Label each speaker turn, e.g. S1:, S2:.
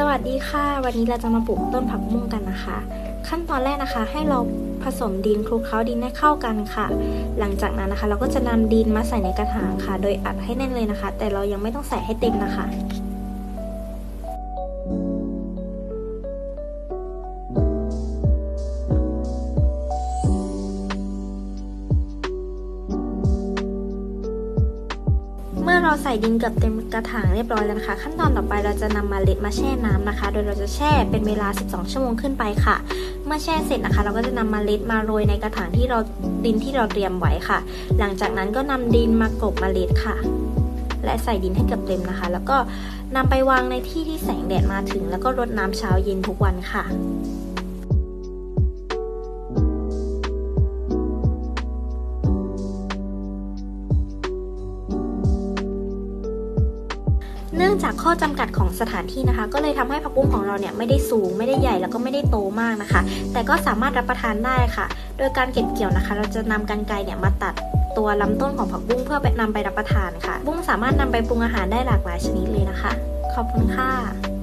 S1: สวัสดีค่ะ วันนี้เราจะมาปลูกต้นผักบุ้งกันนะคะ ขั้นตอนแรกนะคะ ให้เราผสมดินคลุกเคล้าดินให้เข้ากันค่ะ หลังจากนั้นนะคะ เราก็จะนำดินมาใส่ในกระถางค่ะ โดยอัดให้แน่นเลยนะคะ แต่เรายังไม่ต้องใส่ให้เต็มนะคะ เมื่อเราใส่ดินเกือบเต็มกระถางเรียบร้อยแล้วนะคะ ขั้นตอนต่อไปเราจะนำมาเล็ดมาแช่น้ำนะคะ โดยเราจะแช่เป็นเวลา 12 ชั่วโมงขึ้นไปค่ะ เมื่อแช่เสร็จนะคะ เราก็จะนำมาเล็ดมาโรยในกระถางที่เราดินที่เราเตรียมไว้ค่ะ หลังจากนั้นก็นำดินมากลบมาเล็ดค่ะ และใส่ดินให้เกือบเต็มนะคะ แล้วก็นำไปวางในที่ที่แสงแดดมาถึง แล้วก็รดน้ำเช้าเย็นทุกวันค่ะ เนื่องจากข้อจำกัดของสถานที่นะคะ ก็เลยทำให้ผักบุ้งของเราเนี่ยไม่ได้สูงไม่ได้ใหญ่แล้วก็ไม่ได้โตมากนะคะ แต่ก็สามารถรับประทานได้ค่ะ โดยการเก็บเกี่ยวนะคะ เราจะนำกันไกเนี่ยมาตัดตัวลำต้นของผักบุ้งเพื่อไปนำไปรับประทานค่ะ บุ้งสามารถนำไปปรุงอาหารได้หลากหลายชนิดเลยนะคะ ขอบคุณค่ะ